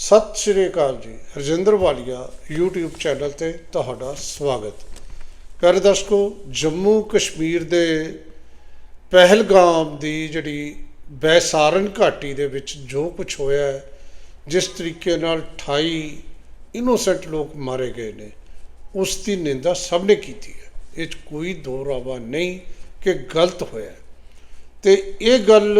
ਸਤਿ ਸ਼੍ਰੀ ਅਕਾਲ ਜੀ। ਹਰਜਿੰਦਰ ਵਾਲੀਆ, YouTube channel ਤੇ ਤੁਹਾਡਾ ਸਵਾਗਤ। ਪਿਆਰੇ ਦਰਸ਼ਕੋ, ਜੰਮੂ ਕਸ਼ਮੀਰ ਦੇ ਪਹਿਲਗਾਮ ਦੀ ਜਿਹੜੀ ਬੈਸਾਰਨ ਘਾਟੀ ਦੇ ਵਿੱਚ ਜੋ ਕੁਝ ਹੋਇਆ ਹੈ, ਜਿਸ ਤਰੀਕੇ ਨਾਲ 28 ਇਨੋਸੈਂਟ ਲੋਕ ਮਾਰੇ ਗਏ ਨੇ, ਉਸ ਦੀ ਨਿੰਦਾ ਸਭ ਨੇ ਕੀਤੀ ਹੈ। ਇਹ 'ਚ ਕੋਈ ਦੋ ਰਾਵਾ ਨਹੀਂ ਕਿ ਗਲਤ ਹੋਇਆ ਹੈ। ਤੇ ਇਹ ਗੱਲ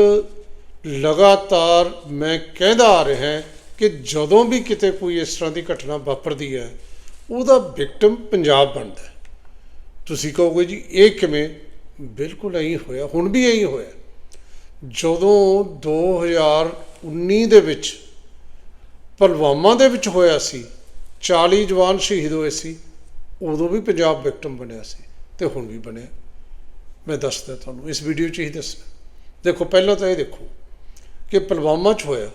ਲਗਾਤਾਰ ਮੈਂ ਕਹਿੰਦਾ ਆ ਰਿਹਾ ਕਿ ਜਦੋਂ ਵੀ ਕਿਤੇ ਕੋਈ ਇਸ ਤਰ੍ਹਾਂ ਦੀ ਘਟਨਾ ਵਾਪਰਦੀ ਹੈ, ਉਹਦਾ ਵਿਕਟਮ ਪੰਜਾਬ ਬਣਦਾ ਤੁਸੀਂ ਕਹੋਗੇ ਜੀ, ਇਹ ਕਿਵੇਂ? ਬਿਲਕੁਲ ਐਂ ਹੋਇਆ, ਹੁਣ ਵੀ ਐਂ ਹੋਇਆ। ਜਦੋਂ 2019 ਦੇ ਵਿੱਚ ਪੁਲਵਾਮਾ ਦੇ ਵਿੱਚ ਹੋਇਆ ਸੀ 40 ਜਵਾਨ ਸ਼ਹੀਦ ਹੋਏ ਸੀ, ਉਦੋਂ ਵੀ ਪੰਜਾਬ ਵਿਕਟਮ ਬਣਿਆ ਸੀ ਤੇ ਹੁਣ ਵੀ ਬਣਿਆ। ਮੈਂ ਦੱਸਦਾ ਤੁਹਾਨੂੰ, ਇਸ ਵੀਡੀਓ 'ਚ ਹੀ ਦੱਸਣਾ ਦੇਖੋ, ਪਹਿਲਾਂ ਤਾਂ ਇਹ ਦੇਖੋ ਕਿ ਪੁਲਵਾਮਾ 'ਚ ਹੋਇਆ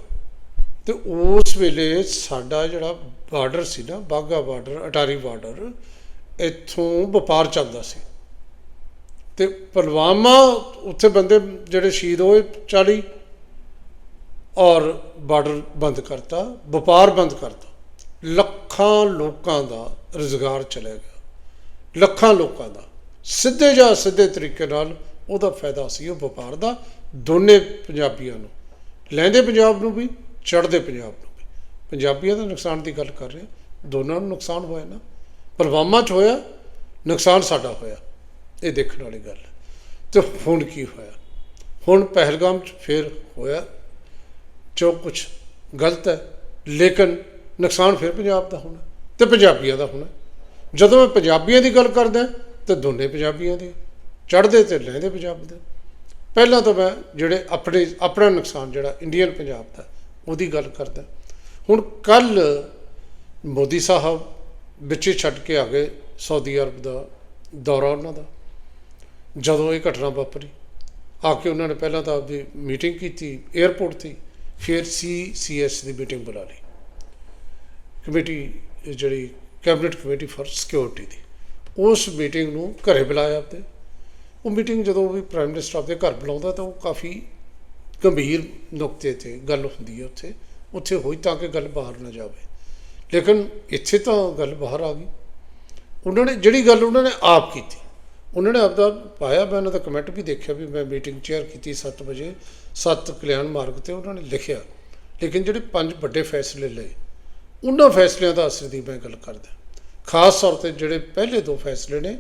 ਤੇ ਉਸ ਵੇਲੇ ਸਾਡਾ ਜਿਹੜਾ ਬਾਰਡਰ ਸੀ ਨਾ ਬਾਗਾ ਬਾਰਡਰ, ਅਟਾਰੀ ਬਾਰਡਰ, ਇੱਥੋਂ ਵਪਾਰ ਚੱਲਦਾ ਸੀ। ਤੇ ਪੁਲਵਾਮਾ, ਉੱਥੇ ਬੰਦੇ ਜਿਹੜੇ ਸ਼ਹੀਦ ਹੋਏ 40 ਔਰ ਬਾਰਡਰ ਬੰਦ ਕਰਤਾ, ਵਪਾਰ ਬੰਦ ਕਰਤਾ। ਲੱਖਾਂ ਲੋਕਾਂ ਦਾ ਰੁਜ਼ਗਾਰ ਚਲੇ ਗਿਆ। ਲੱਖਾਂ ਲੋਕਾਂ ਦਾ। ਸਿੱਧੇ ਜਾਂ ਸਿੱਧੇ ਤਰੀਕੇ ਨਾਲ ਉਹਦਾ ਫਾਇਦਾ ਸੀ ਉਹ ਵਪਾਰ ਦਾ, ਦੋਨੇ ਪੰਜਾਬੀਆਂ ਨੂੰ। ਲੈਂਦੇ ਪੰਜਾਬ ਨੂੰ ਵੀ ਚੜ੍ਹਦੇ ਪੰਜਾਬ ਨੂੰ ਪੰਜਾਬੀਆਂ ਦਾ ਨੁਕਸਾਨ ਦੀ ਗੱਲ ਕਰ ਰਹੇ। ਦੋਨਾਂ ਨੂੰ ਨੁਕਸਾਨ ਹੋਇਆ ਨਾ। ਪੁਲਵਾਮਾ 'ਚ ਹੋਇਆ, ਨੁਕਸਾਨ ਸਾਡਾ ਹੋਇਆ। ਇਹ ਦੇਖਣ ਵਾਲੀ ਗੱਲ ਹੈ। ਤੇ ਹੁਣ ਕੀ ਹੋਇਆ? ਹੁਣ ਪਹਿਲਗਾਮ 'ਚ ਫੇਰ ਹੋਇਆ। ਜੋ ਕੁਝ ਗਲਤ ਹੈ, ਲੇਕਿਨ ਨੁਕਸਾਨ ਫਿਰ ਪੰਜਾਬ ਦਾ ਹੋਣਾ ਤੇ ਪੰਜਾਬੀਆਂ ਦਾ ਹੋਣਾ। ਜਦੋਂ ਮੈਂ ਪੰਜਾਬੀਆਂ ਦੀ ਗੱਲ ਕਰਦਾ, ਤੇ ਦੋਨੇ ਪੰਜਾਬੀਆਂ ਦੀ। ਚੜ੍ਹਦੇ ਤੇ ਲੈਂਦੇ ਪੰਜਾਬ ਦੇ। ਪਹਿਲਾਂ ਤਾਂ ਮੈਂ ਜਿਹੜੇ ਆਪਣੇ, ਆਪਣਾ ਨੁਕਸਾਨ ਜਿਹੜਾ ਇੰਡੀਅਨ ਪੰਜਾਬ ਦਾ ਉਹਦੀ ਗੱਲ ਕਰਦਾ। ਹੁਣ ਕੱਲ ਮੋਦੀ ਸਾਹਿਬ ਵਿੱਚੇ ਛੱਡ ਕੇ ਆ ਗਏ ਸਾਊਦੀ ਅਰਬ ਦਾ ਦੌਰਾ ਉਹਨਾਂ ਦਾ। ਜਦੋਂ ਇਹ ਘਟਨਾ ਵਾਪਰੀ, ਆ ਕੇ ਉਹਨਾਂ ਨੇ ਪਹਿਲਾਂ ਤਾਂ ਆਪਦੀ ਮੀਟਿੰਗ ਕੀਤੀ 에ਅਰਪੋਰਟ ਤੇ, ਫਿਰ ਸੀ ਸੀਐਸ ਦੀ ਮੀਟਿੰਗ ਬੁਲਾ ਲਈ। ਕਮੇਟੀ, ਜਿਹੜੀ ਕੈਬਨਿਟ ਕਮੇਟੀ ਫਾਰ ਸਿਕਿਉਰਿਟੀ ਦੀ, ਉਸ ਮੀਟਿੰਗ ਨੂੰ ਘਰੇ ਬੁਲਾਇਆ ਤੇ ਉਹ ਮੀਟਿੰਗ ਜਦੋਂ ਵੀ ਪ੍ਰਾਈਮ ਮਿਨਿਸਟਰ ਆਪਦੇ ਘਰ ਬੁਲਾਉਂਦਾ ਤਾਂ ਉਹ ਕਾਫੀ ਗੰਭੀਰ ਨੁਕਤੇ ਤੇ ਗੱਲ ਹੁੰਦੀ ਹੈ ਉੱਥੇ। ਉੱਥੇ ਹੋਈ ਤਾਂ ਕਿ ਗੱਲ ਬਾਹਰ ਨਾ ਜਾਵੇ। ਲੇਕਿਨ ਇੱਥੇ ਤਾਂ ਗੱਲ ਬਾਹਰ ਆ ਗਈ। ਉਹਨਾਂ ਨੇ ਜਿਹੜੀ ਗੱਲ ਉਹਨਾਂ ਨੇ ਆਪ ਕੀਤੀ। ਉਹਨਾਂ ਨੇ ਆਪਦਾ ਪਾਇਆ। ਮੈਂ ਉਹਨਾਂ ਦਾ ਕਮੈਂਟ ਵੀ ਦੇਖਿਆ ਵੀ ਮੈਂ ਮੀਟਿੰਗ ਚੇਅਰ ਕੀਤੀ 7 ਵਜੇ। 7 ਕਲਿਆਣ ਮਾਰਗ ਤੇ ਉਹਨਾਂ ਨੇ ਲਿਖਿਆ। ਲੇਕਿਨ ਜਿਹੜੇ ਪੰਜ ਵੱਡੇ ਫੈਸਲੇ ਲਏ, ਉਹਨਾਂ ਫੈਸਲਿਆਂ ਦਾ ਅਸਰ ਦੀ ਮੈਂ ਗੱਲ ਕਰਦਾ। ਖਾਸ ਤੌਰ ਤੇ ਜਿਹੜੇ ਪਹਿਲੇ ਦੋ ਫੈਸਲੇ ਨੇ,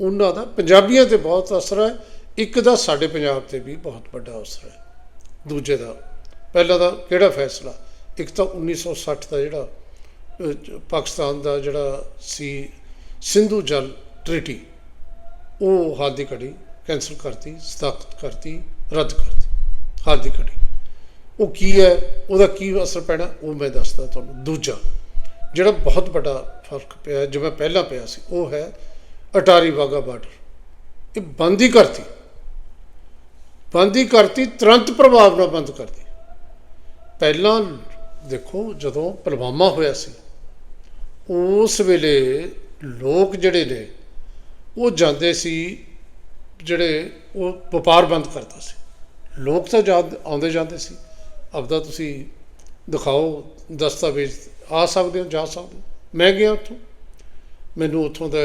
ਉਹਨਾਂ ਦਾ ਪੰਜਾਬੀਆਂ ਤੇ ਬਹੁਤ ਅਸਰ ਹੈ। ਇੱਕ ਦਾ ਸਾਡੇ ਪੰਜਾਬ ਤੇ ਵੀ ਬਹੁਤ ਵੱਡਾ ਅਸਰ ਹੈ। ਦੂਜੇ ਦਾ। ਪਹਿਲਾ ਦਾ ਕਿਹੜਾ ਫੈਸਲਾ? ਇੱਕ ਤਾਂ 1960 ਦਾ ਜਿਹੜਾ ਪਾਕਿਸਤਾਨ ਦਾ ਜਿਹੜਾ ਸੀ, ਸਿੰਧੂ ਜਲ ਟ੍ਰੀਟੀ, ਉਹ ਹਾਲ ਦੀ ਘੜੀ ਕੈਂਸਲ ਕਰਤੀ ਸਖਤ ਕਰਤੀ, ਰੱਦ ਕਰਤੀ ਹਾਲ ਦੀ ਘੜੀ। ਉਹ ਕੀ ਹੈ? ਉਹਦਾ ਕੀ ਅਸਰ ਪੈਣਾ? ਉਹ ਮੈਂ ਦੱਸਦਾ ਤੁਹਾਨੂੰ। ਦੂਜਾ, ਜਿਹੜਾ ਬਹੁਤ ਵੱਡਾ ਫ਼ਰਕ ਪਿਆ, ਜਿਵੇਂ ਪਹਿਲਾਂ ਪਿਆ ਸੀ, ਉਹ ਹੈ ਅਟਾਰੀ ਵਾਗਾ ਬਾਰਡਰ। ਇਹ ਬੰਦ ਹੀ ਕਰਤੀ। ਬੰਦ ਹੀ ਕਰਤੀ, ਤੁਰੰਤ ਪ੍ਰਭਾਵ ਨਾਲ ਬੰਦ ਕਰਤੀ। ਪਹਿਲਾਂ ਦੇਖੋ, ਜਦੋਂ ਪੁਲਵਾਮਾ ਹੋਇਆ ਸੀ, ਉਸ ਵੇਲੇ ਲੋਕ ਜਿਹੜੇ ਨੇ, ਉਹ ਜਾਂਦੇ ਸੀ, ਜਿਹੜੇ ਉਹ ਵਪਾਰ ਬੰਦ ਕਰਦਾ ਸੀ। ਲੋਕ ਤਾਂ ਜਾ, ਆਉਂਦੇ ਜਾਂਦੇ ਸੀ। ਆਪਦਾ ਤੁਸੀਂ ਦਿਖਾਓ, ਦਸਤਾਵੇਜ਼ ਆ ਸਕਦੇ ਹੋ, ਜਾ ਸਕਦੇ ਹੋ। ਮੈਂ ਗਿਆ ਉੱਥੋਂ। ਮੈਨੂੰ ਉੱਥੋਂ ਦਾ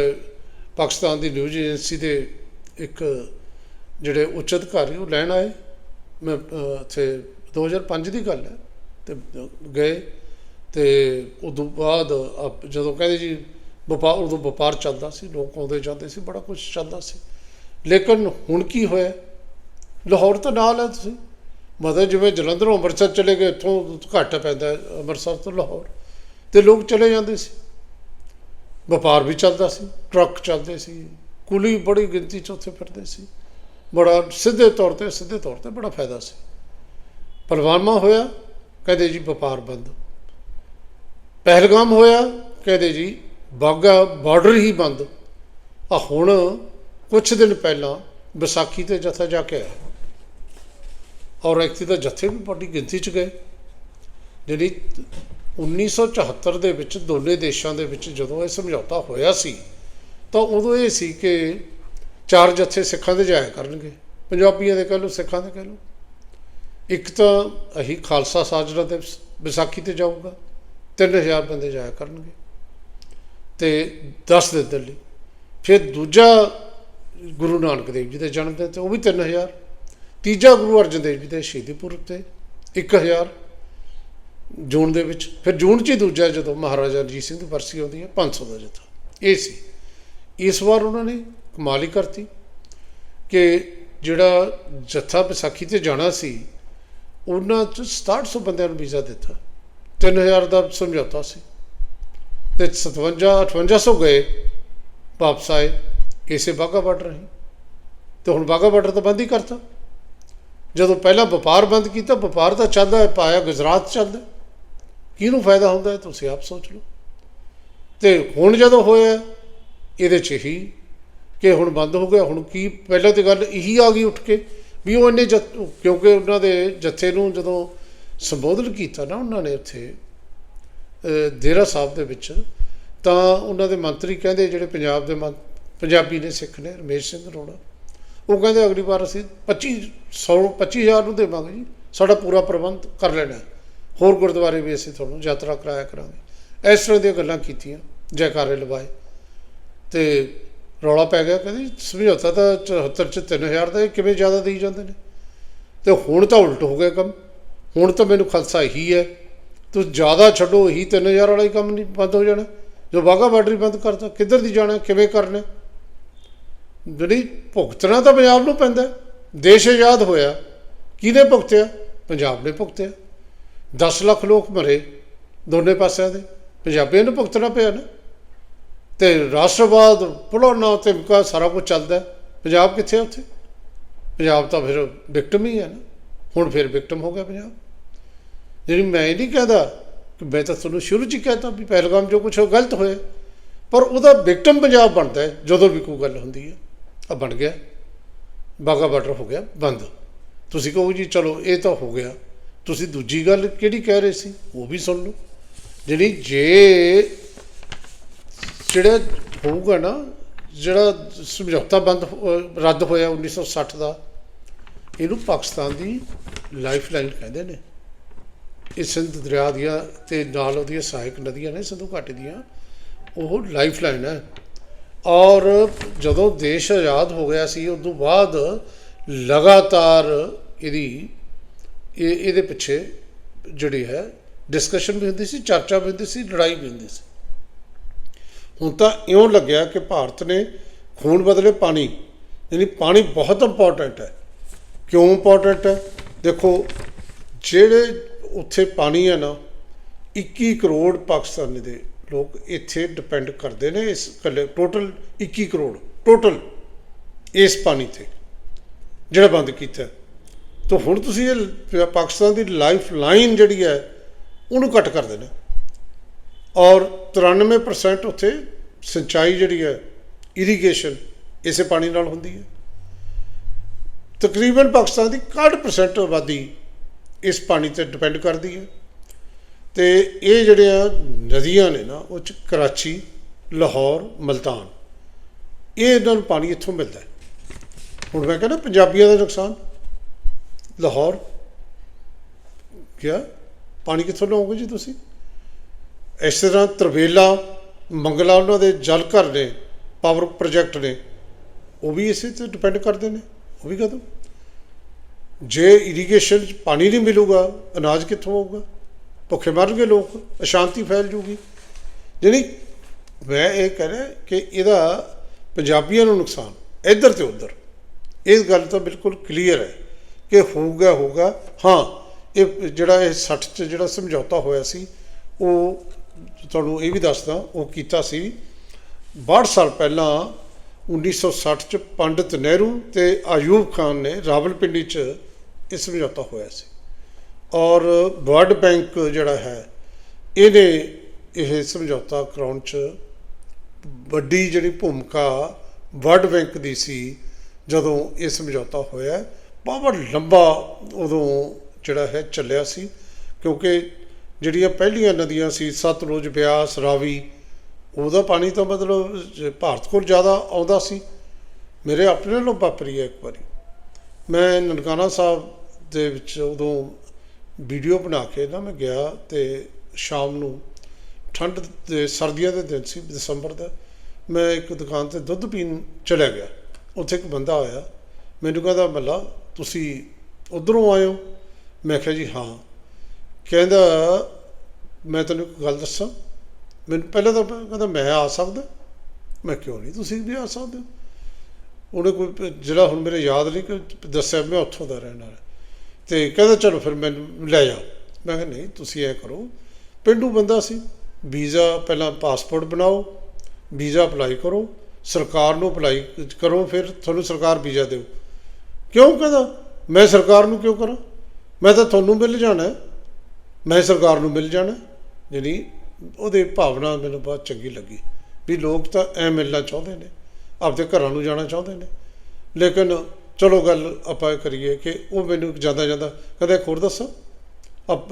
ਪਾਕਿਸਤਾਨ ਦੀ ਨਿਊਜ਼ ਏਜੰਸੀ ਦੇ ਇੱਕ ਜਿਹੜੇ ਉੱਚ ਅਧਿਕਾਰੀ ਉਹ ਲੈਣ ਆਏ। ਮੈਂ ਅਹ, ਉੱਥੇ 2005 ਦੀ ਗੱਲ ਹੈ ਤੇ ਗਏ ਤੇ ਉਦੋਂ ਬਾਅਦ ਆਪ- ਜਦੋਂ ਕਹਿੰਦੇ ਜੀ ਵਪਾਰ ਉਦੋਂ ਵਪਾਰ ਚੱਲਦਾ ਸੀ ਲੋਕ ਆਉਂਦੇ ਜਾਂਦੇ ਸੀ ਬੜਾ ਕੁਝ ਚੱਲਦਾ ਸੀ। ਲੇਕਿਨ ਹੁਣ ਕੀ ਹੋਇਆ? ਲਾਹੌਰ ਤਾਂ ਨਾਲ ਹੈ ਤੁਸੀਂ। ਮਤਲਬ ਜਿਵੇਂ ਜਲੰਧਰੋਂ ਅੰਮ੍ਰਿਤਸਰ ਚਲੇ ਗਏ ਇੱਥੋਂ ਘੱਟ ਪੈਂਦਾ ਅੰਮ੍ਰਿਤਸਰ ਤੋਂ ਲਾਹੌਰ। ਤੇ ਲੋਕ ਚਲੇ ਜਾਂਦੇ ਸੀ। ਵਪਾਰ ਵੀ ਚੱਲਦਾ ਸੀ ਟਰੱਕ ਚੱਲਦੇ ਸੀ। ਕੁਲੀ ਬੜੀ ਗਿਣਤੀ 'ਚ ਉੱਥੇ ਫਿਰਦੇ ਸੀ। ਬੜਾ ਸਿੱਧੇ ਤੌਰ ਤੇ, ਸਿੱਧੇ ਤੌਰ ਤੇ ਬੜਾ ਫਾਇਦਾ ਸੀ। ਪੁਲਵਾਮਾ ਹੋਇਆ, ਕਹਿੰਦੇ ਜੀ ਵਪਾਰ ਬੰਦ। ਪਹਿਲਗਾਮ ਹੋਇਆ, ਕਹਿੰਦੇ ਜੀ ਬਾਗਾ ਬਾਰਡਰ ਹੀ ਬੰਦ। ਆ ਹੁਣ ਕੁਝ ਦਿਨ ਪਹਿਲਾਂ ਵਿਸਾਖੀ ਤੇ ਜਥਾ ਜਾ ਕੇ ਆਇਆ। ਔਰ ਇੱਕ ਤਾਂ ਜਥੇ ਵੀ ਬੜੀ ਗਿਣਤੀ ਚ ਗਏ। ਜਿਹੜੀ 1974 ਦੇ ਵਿੱਚ ਦੋਨੇ ਦੇਸ਼ਾਂ ਦੇ ਵਿੱਚ ਜਦੋਂ ਇਹ ਸਮਝੌਤਾ ਹੋਇਆ ਸੀ, ਤਾਂ ਉਦੋਂ ਇਹ ਸੀ ਕਿ ਚਾਰ ਜੱਥੇ ਸਿੱਖਾਂ ਦੇ ਜਾਇਆ ਕਰਨਗੇ। ਪੰਜਾਬੀਆਂ ਦੇ ਕਹਿ ਲਓ, ਸਿੱਖਾਂ ਦੇ ਕਹਿ ਲਓ। ਇੱਕ ਤਾਂ ਅਹੀ ਖਾਲਸਾ ਸਾਜਰਾ ਦੇ ਵਿਸਾਖੀ ਤੇ ਜਾਊਗਾ। 3000 ਬੰਦੇ ਜਾਇਆ ਕਰਨਗੇ। ਤੇ 10 ਦਿਨ ਦੇ ਲਈ। ਫਿਰ ਦੂਜਾ ਗੁਰੂ ਨਾਨਕ ਦੇਵ ਜੀ ਦੇ ਜਨਮ ਦਿਨ ਤੇ ਉਹ ਵੀ 3000 ਤੀਜਾ ਗੁਰੂ ਅਰਜਨ ਦੇਵ ਜੀ ਦੇ ਸ਼ਹੀਦੀ ਪੁਰਬ ਤੇ 1000 ਜੂਨ ਦੇ ਵਿੱਚ। ਫਿਰ ਜੂਨ ਚ ਹੀ ਦੂਜਾ ਜਦੋਂ ਮਹਾਰਾਜਾ ਰਣਜੀਤ ਸਿੰਘ ਦੀ ਵਰਸੀ ਆਉਂਦੀ ਹੈ 500 ਦਾ ਜਥਾ। ਇਹ ਸੀ। ਇਸ ਵਾਰ ਉਹਨਾਂ ਨੇ ਕਮਾਲ ਹੀ ਕਰਤੀ ਕਿ ਜਿਹੜਾ ਜੱਥਾ ਵਿਸਾਖੀ ਤੇ ਜਾਣਾ ਸੀ, ਉਹਨਾਂ ਚ 6700 ਬੰਦਿਆਂ ਨੂੰ ਵੀਜ਼ਾ ਦਿੱਤਾ। 3000 ਦਾ ਸਮਝੌਤਾ ਸੀ। ਤੇ 57 5800 ਗਏ, ਵਾਪਸ ਆਏ, ਇਸੇ ਬਾਗਾ ਬਾਰਡਰ ਰਹੀ। ਤੇ ਹੁਣ ਬਾਗਾ ਬਾਰਡਰ ਤਾਂ ਬੰਦ ਹੀ ਕਰਤਾ। ਜਦੋਂ ਪਹਿਲਾਂ ਵਪਾਰ ਬੰਦ ਕੀਤਾ, ਵਪਾਰ ਤਾਂ ਚੱਲਦਾ ਹੈ ਪਾਇਆ ਗੁਜਰਾਤ ਚੱਲਦਾ ਕਿਹਨੂੰ ਫਾਇਦਾ ਹੁੰਦਾ ਤੁਸੀਂ ਆਪ ਸੋਚ ਲਓ। ਤੇ ਹੁਣ ਜਦੋਂ ਹੋਇਆ, ਇਹਦੇ 'ਚ ਹੀ ਕਿ ਹੁਣ ਬੰਦ ਹੋ ਗਿਆ ਹੁਣ ਕੀ ਪਹਿਲਾਂ ਤੇ ਗੱਲ ਇਹੀ ਆ ਗਈ ਉੱਠ ਕੇ ਵੀ ਉਹ ਇੰਨੇ ਜਥ- ਕਿਉਂਕਿ ਉਹਨਾਂ ਦੇ ਜੱਥੇ ਨੂੰ ਜਦੋਂ ਸੰਬੋਧਨ ਕੀਤਾ ਨਾ ਉਹਨਾਂ ਨੇ ਉੱਥੇ ਅਹ, ਸਾਹਿਬ ਦੇ ਵਿੱਚ ਤਾਂ ਉਹਨਾਂ ਦੇ ਮੰਤਰੀ ਕਹਿੰਦੇ ਜਿਹੜੇ ਪੰਜਾਬ ਦੇ ਮੰ- ਪੰਜਾਬੀ ਨੇ ਸਿੱਖ ਨੇ ਰਮੇਸ਼ ਸਿੰਘ ਰੋੜਾ ਉਹ ਕਹਿੰਦੇ ਅਗਲੀ ਵਾਰ ਅਸੀਂ 25 100 25000 ਨੂੰ ਦੇਵਾਂਗੇ ਜੀ ਸਾਡਾ ਪੂਰਾ ਪ੍ਰਬੰਧ ਕਰ ਲੈਣਾ ਹੋਰ ਗੁਰਦੁਆਰੇ ਵੀ ਅਸੀਂ ਤੁਹਾਨੂੰ ਯਾਤਰਾ ਕਰਾਇਆ ਕਰਾਂਗੇ। ਇਸ ਤਰ੍ਹਾਂ ਦੀਆਂ ਗੱਲਾਂ ਕੀਤੀਆਂ ਜੈਕਾਰੇ ਲਵਾਏ। ਤੇ ਰੌਲਾ ਪੈ ਗਿਆ, ਕਹਿੰਦੇ ਸਮਝੌਤਾ ਤਾਂ 74 ਚ 3000 ਦਾ ਕਿਵੇਂ ਜ਼ਿਆਦਾ ਦੇਈ ਜਾਂਦੇ ਨੇ? ਤੇ ਹੁਣ ਤਾਂ ਉਲਟ ਹੋ ਗਿਆ ਕੰਮ। ਹੁਣ ਤਾਂ ਮੈਨੂੰ ਖਲਸਾ ਇਹੀ ਹੈ। ਤੁਸੀਂ ਜ਼ਿਆਦਾ ਛੱਡੋ, ਇਹੀ 3000 ਵਾਲਾ ਹੀ ਕੰਮ ਨਹੀਂ ਬੰਦ ਹੋ ਜਾਣਾ। ਜੋ ਬਾਗਾ ਬਾਰਡਰ ਬੰਦ ਕਰਤਾ, ਕਿੱਧਰ ਦੀ ਜਾਣਾ, ਕਿਵੇਂ ਕਰਨਾ? ਜਿਹੜੀ ਭੁਗਤਣਾ ਤਾਂ ਪੰਜਾਬ ਨੂੰ ਪੈਂਦਾ ਦੇਸ਼ ਆਜ਼ਾਦ ਹੋਇਆ। ਕਿਹਨੇ ਭੁਗਤਿਆ? ਪੰਜਾਬ ਨੇ ਭੁਗਤਿਆ। 10 ਲੱਖ ਲੋਕ ਮਰੇ ਦੋਨੇ ਪਾਸਿਆਂ ਦੇ। ਪੰਜਾਬੀਆਂ ਨੂੰ ਭੁਗਤਣਾ ਪਿਆ ਨਾ। ਤੇ ਰਾਸ਼ਟਰਵਾਦ ਭੁਲਾਉਣਾ ਤੇ ਮੁਕਾ ਸਾਰਾ ਕੁਝ ਚੱਲਦਾ ਪੰਜਾਬ ਕਿੱਥੇ ਹੈ ਉੱਥੇ? ਪੰਜਾਬ ਤਾਂ ਫਿਰ ਵਿਕਟਮ ਹੀ ਹੈ ਨਾ। ਹੁਣ ਫਿਰ ਵਿਕਟਮ ਹੋ ਗਿਆ ਪੰਜਾਬ। ਜਿਹੜੀ ਮੈਂ ਇਹ ਨਹੀਂ ਕਹਿੰਦਾ ਕਿ ਮੈਂ ਤਾਂ ਤੁਹਾਨੂੰ ਸ਼ੁਰੂ ਚ ਹੀ ਕਹਿਤਾ ਵੀ ਪਹਿਲਗਾਮ ਜੋ ਕੁਝ ਗਲਤ ਹੋਇਆ, ਪਰ ਉਹਦਾ ਵਿਕਟਮ ਪੰਜਾਬ ਬਣਦਾ ਹੈ, ਜਦੋਂ ਵੀ ਕੋਈ ਗੱਲ ਹੁੰਦੀ ਹੈ। ਆ ਬਣ ਗਿਆ। ਬਾਗਾ ਬਾਰਡਰ ਹੋ ਗਿਆ, ਬੰਦ। ਤੁਸੀਂ ਕਹੋ ਜੀ, ਚਲੋ ਇਹ ਤਾਂ ਹੋ ਗਿਆ। ਤੁਸੀਂ ਦੂਜੀ ਗੱਲ ਕਿਹੜੀ ਕਹਿ ਰਹੇ ਸੀ? ਉਹ ਵੀ ਸੁਣ ਲਓ। ਜਿਹੜੀ ਜੇ ਜਿਹੜਾ ਹੋਊਗਾ ਨਾ, ਜਿਹੜਾ ਸਮਝੌਤਾ ਬੰਦ ਹੋ- ਰੱਦ ਹੋਇਆ 1960 ਦਾ, ਇਹਨੂੰ ਪਾਕਿਸਤਾਨ ਦੀ ਲਾਈਫ ਲਾਈਨ ਕਹਿੰਦੇ ਨੇ। ਇਹ ਸਿੰਧ ਦਰਿਆ ਦੀਆਂ ਤੇ ਨਾਲ ਉਹਦੀਆਂ ਸਹਾਇਕ ਨਦੀਆਂ ਨੇ, ਸਿੰਧੂ ਘਾਟੀ ਦੀਆਂ, ਉਹ ਲਾਈਫ ਲਾਈਨ ਹੈ। ਔਰ ਜਦੋਂ ਦੇਸ਼ ਆਜ਼ਾਦ ਹੋ ਗਿਆ ਸੀ, ਉਸ ਤੋਂ ਬਾਅਦ ਲਗਾਤਾਰ ਇਹਦੀ, ਇਹ, ਇਹਦੇ ਪਿੱਛੇ ਜਿਹੜੀ ਹੈ ਡਿਸਕਸ਼ਨ ਵੀ ਹੁੰਦੀ ਸੀ, ਚਰਚਾ ਵੀ ਹੁੰਦੀ ਸੀ, ਲੜਾਈ ਵੀ ਹੁੰਦੀ ਸੀ। ਹੁਣ ਤਾਂ ਇਉਂ ਲੱਗਿਆ ਕਿ ਭਾਰਤ ਨੇ ਖੂਨ ਬਦਲੇ ਪਾਣੀ, ਯਾਨੀ ਪਾਣੀ ਬਹੁਤ ਇੰਪੋਰਟੈਂਟ ਹੈ। ਕਿਉਂ ਇੰਪੋਰਟੈਂਟ ਹੈ? ਦੇਖੋ, ਜਿਹੜੇ ਉੱਥੇ ਪਾਣੀ ਹੈ ਨਾ 21 ਕਰੋੜ ਪਾਕਿਸਤਾਨੀ ਦੇ ਲੋਕ ਇੱਥੇ ਡਿਪੈਂਡ ਕਰਦੇ ਨੇ ਇਸ ਕੱਲੇ ਟੋਟਲ 21 ਕਰੋੜ ਟੋਟਲ ਇਸ ਪਾਣੀ ਤੇ, ਜਿਹੜਾ ਬੰਦ ਕੀਤਾ। ਤਾਂ ਹੁਣ ਤੁਸੀਂ ਇਹ ਪਾਕਿਸਤਾਨ ਦੀ ਲਾਈਫ ਲਾਈਨ ਜਿਹੜੀ ਹੈ, ਉਹਨੂੰ ਕੱਟ ਕਰ ਦੇਣਾ ਔਰ 93% ਉੱਥੇ ਸਿੰਚਾਈ ਜਿਹੜੀ ਹੈ ਇਰੀਗੇਸ਼ਨ ਇਸੇ ਪਾਣੀ ਨਾਲ ਹੁੰਦੀ ਹੈ। ਤਕਰੀਬਨ ਪਾਕਿਸਤਾਨ ਦੀ 61% ਆਬਾਦੀ ਇਸ ਪਾਣੀ ਤੇ ਡਿਪੈਂਡ ਕਰਦੀ ਹੈ। ਤੇ ਇਹ ਜਿਹੜੀਆਂ ਨਦੀਆਂ ਨੇ ਨਾ, ਉਹ ਚ ਕਰਾਚੀ, ਲਾਹੌਰ, ਮਲਤਾਨ, ਇਹ ਇਹਨਾਂ ਨੂੰ ਪਾਣੀ ਇੱਥੋਂ ਮਿਲਦਾ ਹੁਣ ਮੈਂ ਕਹਿੰਦਾ ਪੰਜਾਬੀਆਂ ਦਾ ਨੁਕਸਾਨ, ਲਾਹੌਰ, ਕਿਆ? ਪਾਣੀ ਕਿੱਥੋਂ ਲਓਗੇ ਜੀ ਤੁਸੀਂ? ਇਸ ਤਰ੍ਹਾਂ ਤਰਵੇਲਾ ਮੰਗਲਾ ਉਹਨਾਂ ਦੇ ਜਲ ਘਰ ਨੇ ਪਾਵਰ ਪ੍ਰੋਜੈਕਟ ਨੇ, ਉਹ ਵੀ ਇਸੇ ਤੇ ਡਿਪੈਂਡ ਕਰਦੇ ਨੇ, ਉਹ ਵੀ ਕਦੋਂ ਜੇ ਇਰੀਗੇਸ਼ਨ ਚ ਪਾਣੀ ਨਹੀਂ ਮਿਲੂਗਾ, ਅਨਾਜ ਕਿੱਥੋਂ ਆਊਗਾ? ਭੁੱਖੇ ਮਰਨਗੇ ਲੋਕ, ਅਸ਼ਾਂਤੀ ਫੈਲ ਜੂਗੀ। ਜਿਹੜੀ ਮੈਂ ਇਹ ਕਹਿ ਰਿਹਾ ਕਿ ਇਹਦਾ ਪੰਜਾਬੀਆਂ ਨੂੰ ਨੁਕਸਾਨ, ਇੱਧਰ ਤੇ ਉੱਧਰ। ਇਸ ਗੱਲ ਤਾਂ ਬਿਲਕੁਲ ਕਲੀਅਰ ਹੈ ਕਿ ਹੋਊਗਾ ਹੋਊਗਾ। ਹਾਂ, ਇਹ ਜਿਹੜਾ ਇਹ 60 ਚ ਜਿਹੜਾ ਸਮਝੌਤਾ ਹੋਇਆ ਸੀ, ਉਹ ਤੁਹਾਨੂੰ ਇਹ ਵੀ ਦੱਸਦਾ, ਉਹ ਕੀਤਾ ਸੀ। 62 ਸਾਲ ਪਹਿਲਾਂ 1960 ਚ ਪੰਡਿਤ ਨਹਿਰੂ ਤੇ ਆਯੂਬ ਖਾਨ ਨੇ ਰਾਵਲਪਿੰਡੀ ਚ ਇਹ ਸਮਝੌਤਾ ਹੋਇਆ ਸੀ। ਔਰ ਵਰਲਡ ਬੈਂਕ ਜਿਹੜਾ ਹੈ, ਇਹਨੇ ਇਹ ਸਮਝੌਤਾ ਕਰਾਉਣ ਚ ਵੱਡੀ ਜਿਹੜੀ ਭੂਮਿਕਾ ਵਰਲਡ ਬੈਂਕ ਦੀ ਸੀ, ਜਦੋਂ ਇਹ ਸਮਝੌਤਾ ਹੋਇਆ। ਬਹੁਤ ਲੰਬਾ ਉਦੋਂ ਜਿਹੜਾ ਹੈ ਚੱਲਿਆ ਸੀ, ਕਿਉਂਕਿ ਜਿਹੜੀਆਂ ਪਹਿਲੀਆਂ ਨਦੀਆਂ ਸੀ, ਸਤਲੁਜ, ਬਿਆਸ, ਰਾਵੀ, ਉਹਦਾ ਪਾਣੀ ਤਾਂ ਮਤਲਬ ਭਾਰਤ ਕੋਲ ਜ਼ਿਆਦਾ ਆਉਂਦਾ ਸੀ। ਮੇਰੇ ਆਪਣੇ ਨਾਲ ਵਾਪਰੀ ਹੈ ਇੱਕ ਵਾਰੀ। ਮੈਂ ਨਨਕਾਣਾ ਸਾਹਿਬ ਦੇ ਵਿੱਚ ਉਦੋਂ ਵੀਡੀਓ ਬਣਾ ਕੇ ਨਾ ਮੈਂ ਗਿਆ ਤੇ ਸ਼ਾਮ ਨੂੰ ਠੰਡ ਦੇ, ਸਰਦੀਆਂ ਦੇ ਦਿਨ ਸੀ, ਦਸੰਬਰ ਦਾ, ਮੈਂ ਇੱਕ ਦੁਕਾਨ ਤੇ ਦੁੱਧ ਪੀਣ ਚਲਿਆ ਗਿਆ। ਉੱਥੇ ਇੱਕ ਬੰਦਾ ਆਇਆ, ਮੈਨੂੰ ਕਹਿੰਦਾ, ਮੱਲਾ, ਤੁਸੀਂ ਉਧਰੋਂ ਆਏ ਹੋ? ਮੈਂ ਕਿਹਾ, ਜੀ ਹਾਂ। ਕਹਿੰਦਾ, ਮੈਂ ਤੈਨੂੰ ਇੱਕ ਗੱਲ ਦੱਸਾਂ। ਮੈਨੂੰ ਪਹਿਲਾਂ ਤਾਂ ਕਹਿੰਦਾ, ਮੈਂ ਆ ਸਕਦਾ। ਮੈਂ ਕਿਉਂ ਨਹੀਂ ਤੁਸੀਂ ਵੀ ਆ ਸਕਦੇ ਹੋ? ਉਹਨੇ ਕੋਈ ਜਿਹੜਾ ਹੁਣ ਮੇਰੇ ਯਾਦ ਨਹੀਂ ਕਿ ਦੱਸਿਆ, ਮੈਂ ਉੱਥੋਂ ਦਾ ਰਹਿਣ ਵਾਲਾ। ਤੇ ਕਹਿੰਦਾ, ਚਲੋ ਫਿਰ ਮੈਨੂੰ ਲੈ ਜਾ ਮੈਂ ਕਿਹਾ, ਨਹੀਂ, ਤੁਸੀਂ ਇਹ ਕਰੋ। ਪਿੰਡੂ ਬੰਦਾ ਸੀ। ਵੀਜ਼ਾ ਪਹਿਲਾਂ ਪਾਸਪੋਰਟ ਬਣਾਓ। ਵੀਜ਼ਾ ਅਪਲਾਈ ਕਰੋ। ਸਰਕਾਰ ਨੂੰ ਅਪਲਾਈ ਕਰੋ ਫਿਰ। ਤੁਹਾਨੂੰ ਸਰਕਾਰ ਵੀਜ਼ਾ ਦਿਓ ਕਿਉਂ ਕਹਿੰਦਾ, ਮੈਂ ਸਰਕਾਰ ਨੂੰ ਕਿਉਂ ਕਰਾਂ? ਮੈਂ ਤਾਂ ਤੁਹਾਨੂੰ ਮਿਲ ਜਾਣਾ ਮੈਂ ਸਰਕਾਰ ਨੂੰ ਮਿਲ ਜਾਣਾ, ਜਿਹੜੀ ਉਹਦੇ ਭਾਵਨਾ ਮੈਨੂੰ ਬਹੁਤ ਚੰਗੀ ਲੱਗੀ। ਵੀ ਲੋਕ ਤਾਂ ਐ ਮਿਲਣਾ ਚਾਹੁੰਦੇ ਨੇ, ਆਪਦੇ ਘਰਾਂ ਨੂੰ ਜਾਣਾ ਚਾਹੁੰਦੇ ਨੇ। ਲੇਕਿਨ ਚਲੋ ਗੱਲ ਆਪਾਂ ਇਹ ਕਰੀਏ ਕਿ ਉਹ ਮੈਨੂੰ ਜਾਂਦਾ ਜਾਂਦਾ ਕਹਿੰਦਾ ਇੱਕ ਹੋਰ ਦੱਸੋ, ਆਪ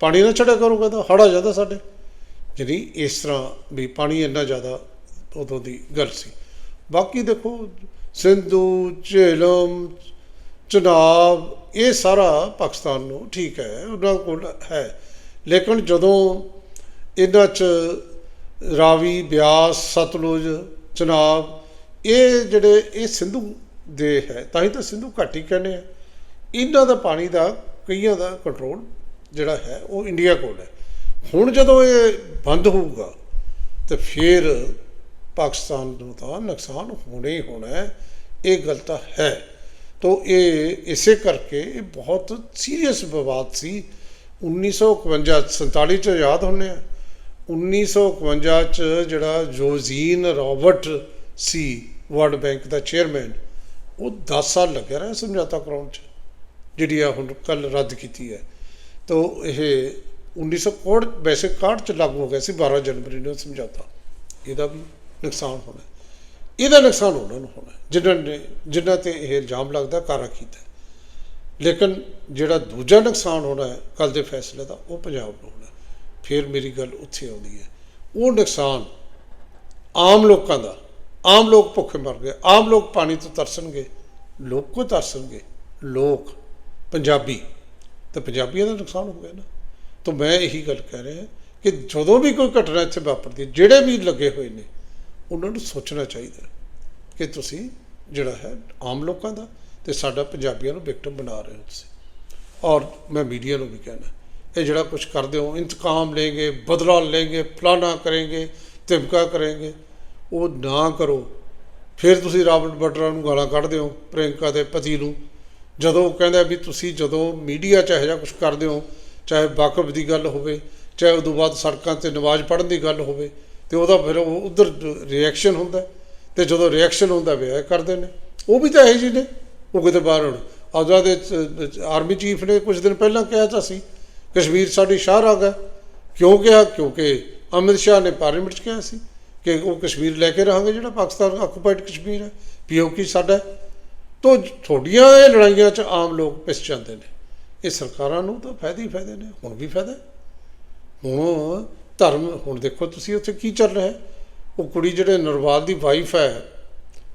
ਪਾਣੀ ਨਾ ਛੜਿਆ ਕਰੋ, ਕਹਿੰਦਾ ਹੜ ਆ ਜਾਂਦਾ ਸਾਡੇ। ਜਿਹੜੀ ਇਸ ਤਰ੍ਹਾਂ ਵੀ ਪਾਣੀ ਇੰਨਾ ਜ਼ਿਆਦਾ ਉਦੋਂ ਦੀ ਗੱਲ ਸੀ। ਬਾਕੀ ਦੇਖੋ, ਸਿੰਧੂ, ਝੇਲਮ ਚਨਾਬ ਇਹ ਸਾਰਾ ਪਾਕਿਸਤਾਨ ਨੂੰ ਠੀਕ ਹੈ, ਉਹਨਾਂ ਕੋਲ ਹੈ। ਲੇਕਿਨ ਜਦੋਂ ਇਹਨਾਂ 'ਚ ਰਾਵੀ, ਬਿਆਸ, ਸਤਲੁਜ, ਚਨਾਬ, ਇਹ ਜਿਹੜੇ, ਇਹ ਸਿੰਧੂ ਦੇ ਹੈ, ਤਾਂ ਹੀ ਤਾਂ ਸਿੰਧੂ ਘੱਟ ਹੀ ਕਹਿੰਦੇ ਆ। ਇਹਨਾਂ ਦਾ ਪਾਣੀ ਦਾ ਕਈਆਂ ਦਾ ਕੰਟਰੋਲ ਜਿਹੜਾ ਹੈ, ਉਹ ਇੰਡੀਆ ਕੋਲ ਹੈ। ਹੁਣ ਜਦੋਂ ਇਹ ਬੰਦ ਹੋਊਗਾ, ਤੇ ਫਿਰ ਪਾਕਿਸਤਾਨ ਨੂੰ ਤਾਂ ਨੁਕਸਾਨ ਹੋਣਾ ਹੀ ਹੋਣਾ ਹੈ, ਇਹ ਗੱਲ ਤਾਂ ਹੈ। ਤੋ ਇਹ ਇਸੇ ਕਰਕੇ ਇਹ ਬਹੁਤ ਸੀਰੀਅਸ ਵਿਵਾਦ ਸੀ। 1951 47 ਚ ਯਾਦ ਹੁੰਨੇ ਆ। 1951 ਚ ਜਿਹੜਾ ਜੋਜ਼ੀਨ ਰਾਬਰਟ ਸੀ ਵਰਲਡ ਬੈਂਕ ਦਾ ਚੇਅਰਮੈਨ, ਉਹ 10 ਸਾਲ ਲੱਗਿਆ ਰਿਹਾ ਸਮਝੌਤਾ ਕਰਾਉਣ ਚ, ਜਿਹੜੀ ਆ ਹੁਣ ਕੱਲ ਰੱਦ ਕੀਤੀ ਹੈ। ਤੋ ਇਹ 1961 ਵੈਸੇ 61 ਚ ਲਾਗੂ ਹੋ ਗਿਆ ਸੀ 12 ਜਨਵਰੀ ਨੂੰ ਸਮਝੌਤਾ। ਇਹਦਾ ਵੀ ਨੁਕਸਾਨ ਹੋਣਾ। ਇਹਦਾ ਨੁਕਸਾਨ ਉਹਨਾਂ ਨੂੰ ਹੋਣਾ। ਜਿਨ੍ਹਾਂ ਨੇ ਜਿਨ੍ਹਾਂ ਤੇ ਇਹ ਇਲਜ਼ਾਮ ਲੱਗਦਾ ਕਾਰਾ ਕੀਤਾ ਲੇਕਿਨ ਜਿਹੜਾ ਦੂਜਾ ਨੁਕਸਾਨ ਹੋਣਾ ਹੈ ਕੱਲ ਦੇ ਫੈਸਲੇ ਦਾ ਉਹ ਪੰਜਾਬ ਨੂੰ ਹੋਣਾ। ਫਿਰ ਮੇਰੀ ਗੱਲ ਉੱਥੇ ਆਉਂਦੀ ਹੈ। ਉਹ ਨੁਕਸਾਨ ਆਮ ਲੋਕਾਂ ਦਾ ਆਮ ਲੋਕ ਭੁੱਖੇ ਮਰ ਗਏ ਆਮ ਲੋਕ ਪਾਣੀ ਤੋਂ ਤਰਸਣਗੇ ਲੋਕ ਕੋ ਤਰਸਣਗੇ ਲੋਕ ਪੰਜਾਬੀ ਤਾਂ ਪੰਜਾਬੀਆਂ ਦਾ ਨੁਕਸਾਨ ਹੋ ਗਿਆ ਨਾ। ਤਾਂ ਮੈਂ ਇਹੀ ਗੱਲ ਕਹਿ ਰਿਹਾ ਕਿ ਜਦੋਂ ਵੀ ਕੋਈ ਘਟਨਾ ਇੱਥੇ ਵਾਪਰਦੀ ਹੈ, ਜਿਹੜੇ ਵੀ ਲੱਗੇ ਹੋਏ ਨੇ ਉਹਨਾਂ ਨੂੰ ਸੋਚਣਾ ਚਾਹੀਦਾ ਕਿ ਤੁਸੀਂ ਜਿਹੜਾ ਹੈ ਆਮ ਲੋਕਾਂ ਦਾ ਤੇ ਸਾਡਾ ਪੰਜਾਬੀਆਂ ਨੂੰ ਵਿਕਟਮ ਬਣਾ ਰਹੇ ਹੋ ਤੁਸੀਂ। ਔਰ ਮੈਂ ਮੀਡੀਆ ਨੂੰ ਵੀ ਕਹਿਣਾ ਇਹ ਜਿਹੜਾ ਕੁਝ ਕਰਦੇ ਹੋ, ਇੰਤਕਾਮ ਲੈਂਗੇ ਬਦਲਾ ਲੈਂਗੇ ਫਲਾਣਾ ਕਰਾਂਗੇ, ਧਮਕਾ ਕਰਾਂਗੇ, ਉਹ ਨਾ ਕਰੋ। ਫਿਰ ਤੁਸੀਂ ਰਾਬਰਟ ਬਟਲਰ ਨੂੰ ਗਾਲਾਂ ਕੱਢਦੇ ਹੋ ਪ੍ਰਿੰਕਾ ਦੇ ਪਤੀ ਨੂੰ। ਜਦੋਂ ਉਹ ਕਹਿੰਦਾ ਵੀ ਤੁਸੀਂ ਜਦੋਂ ਮੀਡੀਆ 'ਚ ਇਹੋ ਜਿਹਾ ਕੁਝ ਕਰਦੇ ਹੋ, ਚਾਹੇ ਵਾਕਫ ਦੀ ਗੱਲ ਹੋਵੇ, ਚਾਹੇ ਉਦੋਂ ਬਾਅਦ ਸੜਕਾਂ ਤੇ ਨਮਾਜ਼ ਪੜ੍ਹਨ ਦੀ ਗੱਲ ਹੋਵੇ ਤੇ ਉਹਦਾ ਫਿਰ ਉਹ ਉਧਰ ਰਿਐਕਸ਼ਨ ਹੁੰਦਾ ਹੈ। ਤੇ ਜਦੋਂ ਰਿਐਕਸ਼ਨ ਹੁੰਦਾ ਵਿਆਹ ਕਰਦੇ ਨੇ। ਉਹ ਵੀ ਤਾਂ ਇਹੋ ਜਿਹੇ ਨੇ। ਉਹ ਕਿਤੇ ਬਾਹਰ ਹੁਣ। ਆਜ਼ਾਦ ਦੇ ਆਰਮੀ ਚੀਫ ਨੇ ਕੁਝ ਦਿਨ ਪਹਿਲਾਂ ਕਿਹਾ ਤਾਂ ਸੀ, ਕਸ਼ਮੀਰ ਸਾਡੀ ਸ਼ਾਹ ਰਾਗ ਹੈ। ਕਿਉਂ ਕਿਹਾ? ਕਿਉਂਕਿ ਅਮਿਤ ਸ਼ਾਹ ਨੇ ਪਾਰਲੀਮੈਂਟ 'ਚ ਕਿਹਾ ਸੀ ਕਿ ਉਹ ਕਸ਼ਮੀਰ ਲੈ ਕੇ ਰਹਾਂਗੇ ਜਿਹੜਾ ਪਾਕਿਸਤਾਨ ਆਕੂਪਾਈਡ ਕਸ਼ਮੀਰ ਹੈ। ਪੀਓਕੀ ਸਾਡਾ ਹੈ। ਤੋ ਥੋੜੀਆਂ ਇਹ ਲੜਾਈਆਂ 'ਚ ਆਮ ਲੋਕ ਪਿਸ ਜਾਂਦੇ ਨੇ। ਇਹ ਸਰਕਾਰਾਂ ਨੂੰ ਤਾਂ ਫਾਇਦੇ ਹੀ ਫਾਇਦੇ ਨੇ। ਹੁਣ ਵੀ ਫਾਇਦਾ ਹੁਣ ਧਰਮ, ਹੁਣ ਦੇਖੋ ਤੁਸੀਂ ਉੱਥੇ ਕੀ ਚੱਲ ਰਿਹਾ ਉਹ ਕੁੜੀ ਜਿਹੜੇ ਨਰਵਾਲ ਦੀ ਵਾਈਫ ਹੈ,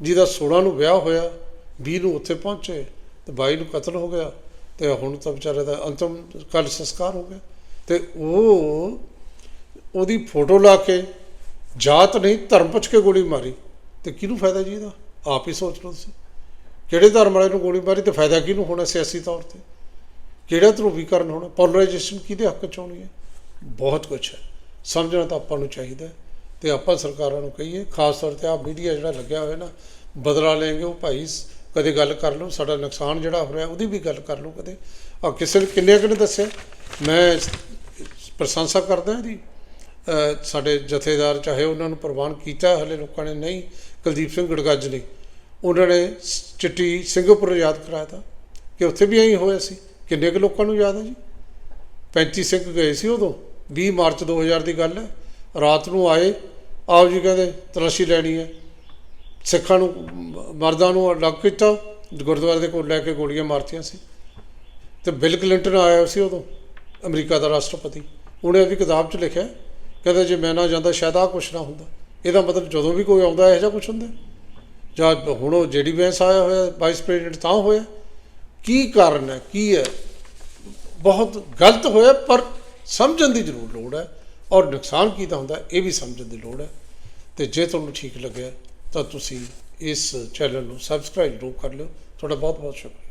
ਜਿਹਦਾ 16 ਨੂੰ ਵਿਆਹ ਹੋਇਆ 20 ਨੂੰ ਉੱਥੇ ਪਹੁੰਚੇ, ਤੇ 22 ਨੂੰ ਕਤਲ ਹੋ ਗਿਆ, ਤੇ ਹੁਣ ਤਾਂ ਵਿਚਾਰੇ ਦਾ ਅੰਤਮ ਕੱਲ ਸੰਸਕਾਰ ਹੋ ਗਿਆ। ਤੇ ਉਹ, ਉਹਦੀ ਫੋਟੋ ਲਾ ਕੇ ਜਾਤ ਨਹੀਂ ਧਰਮ ਪੁੱਛ ਕੇ ਗੋਲੀ ਮਾਰੀ। ਤੇ ਕਿਹਨੂੰ ਫਾਇਦਾ ਜੀ ਇਹਦਾ? ਆਪ ਹੀ ਸੋਚ ਲਓ ਤੁਸੀਂ। ਕਿਹੜੇ ਧਰਮ ਵਾਲੇ ਨੂੰ ਗੋਲੀ ਮਾਰੀ ਤੇ ਫਾਇਦਾ ਕਿਹਨੂੰ ਹੋਣਾ ਸਿਆਸੀ ਤੌਰ ਤੇ? ਕਿਹੜਾ ਧਰੂਵੀਕਰਨ ਹੋਣਾ? ਪੋਲਰਾਈਜੇਸ਼ਨ ਕਿਹਦੇ ਹੱਕ ਚ ਹੋਣੀ ਹੈ? ਬਹੁਤ ਕੁਝ ਹੈ। ਸਮਝਣਾ ਤਾਂ ਆਪਾਂ ਨੂੰ ਚਾਹੀਦਾ ਹੈ ਤੇ ਆਪਾਂ ਸਰਕਾਰਾਂ ਨੂੰ ਕਹੀਏ, ਖਾਸ ਤੌਰ ਤੇ ਆ ਮੀਡੀਆ ਜਿਹੜਾ ਲੱਗਿਆ ਹੋਇਆ ਨਾ, ਬਦਲਾ ਲੈਣਗੇ, ਉਹ ਭਾਈ ਕਦੇ ਗੱਲ ਕਰ ਲਓ, ਸਾਡਾ ਨੁਕਸਾਨ ਜਿਹੜਾ ਹੋ ਰਿਹਾ, ਉਹਦੀ ਵੀ ਗੱਲ ਕਰ ਲਓ ਕਦੇ। ਆ ਕਿਸੇ ਨੇ ਕਿੰਨੇ ਕੁ ਨੇ ਦੱਸਿਆ? ਮੈਂ ਪ੍ਰਸ਼ੰਸਾ ਕਰਦਾ ਇਹਦੀ। ਸਾਡੇ ਜਥੇਦਾਰ ਚਾਹੇ ਉਹਨਾਂ ਨੂੰ ਪ੍ਰਵਾਨ ਕੀਤਾ, ਹਲੇ ਲੋਕਾਂ ਨੇ ਨਹੀਂ, ਕੁਲਦੀਪ ਸਿੰਘ ਗੜਗੱਜ ਨੇ। ਉਹਨਾਂ ਨੇ ਸ- ਚਿੱਟੀ ਸਿੰਗਾਪੁਰ ਯਾਦ ਕਰਾਇਆ ਤਾ ਕਿ ਉੱਥੇ ਵੀ ਐਂ ਹੋਇਆ ਸੀ। ਕਿੰਨੇ ਕੁ ਲੋਕਾਂ ਨੂੰ ਯਾਦ ਹੈ ਜੀ? 35 ਸਿੰਘ ਗਏ ਸੀ ਉਦੋਂ। 20 ਮਾਰਚ 2000 ਦੀ ਗੱਲ ਹੈ। ਰਾਤ ਨੂੰ ਆਏ, ਆਪ ਜੀ ਕਹਿੰਦੇ, ਤਲਾਸ਼ੀ ਲੈਣੀ ਹੈ। ਸਿੱਖਾਂ ਨੂੰ, ਮਰਦਾਂ ਨੂੰ ਅਲੱਗ ਕੀਤਾ, ਗੁਰਦੁਆਰੇ ਦੇ ਕੋਲ ਲੈ ਕੇ ਗੋਲੀਆਂ ਮਾਰਤੀਆਂ ਸੀ। ਤੇ ਬਿਲ ਕਲਿੰਟਨ ਆਇਆ ਸੀ ਉਦੋਂ, ਅਮਰੀਕਾ ਦਾ ਰਾਸ਼ਟਰਪਤੀ। ਉਹਨੇ ਆਪਣੀ ਕਿਤਾਬ 'ਚ ਲਿਖਿਆ, ਕਹਿੰਦਾ ਜੇ ਮੈਂ ਨਾ ਜਾਂਦਾ, ਸ਼ਾਇਦ ਆਹ ਕੁਛ ਨਾ ਹੁੰਦਾ। ਇਹਦਾ ਮਤਲਬ ਜਦੋਂ ਵੀ ਕੋਈ ਆਉਂਦਾ, ਇਹੋ ਜਿਹਾ ਕੁਛ ਹੁੰਦਾ ਜਾਂ ਹੁਣ ਉਹ ਜਿਹੜੀ ਵੈਂਸ ਆਇਆ ਹੋਇਆ, ਵਾਈਸ ਪ੍ਰੈਜ਼ੀਡੈਂਟ ਤਾਂ ਹੋਇਆ। ਕੀ ਕਾਰਨ ਹੈ? ਕੀ ਹੈ? ਬਹੁਤ ਗਲਤ ਹੋਇਆ, ਪਰ ਸਮਝਣ ਦੀ ਜ਼ਰੂਰ ਲੋੜ ਹੈ ਔਰ ਨੁਕਸਾਨ ਕੀ ਤਾਂ ਹੁੰਦਾ, ਇਹ ਵੀ ਸਮਝਣ ਦੀ ਲੋੜ ਹੈ। ਤੇ ਜੇ ਤੁਹਾਨੂੰ ਠੀਕ ਲੱਗਿਆ ਤਾਂ ਤੁਸੀਂ ਇਸ ਚੈਨਲ ਨੂੰ ਸਬਸਕ੍ਰਾਈਬ ਜ਼ਰੂਰ ਕਰ ਲਿਓ। ਤੁਹਾਡਾ ਬਹੁਤ ਬਹੁਤ ਸ਼ੁਕਰੀਆ।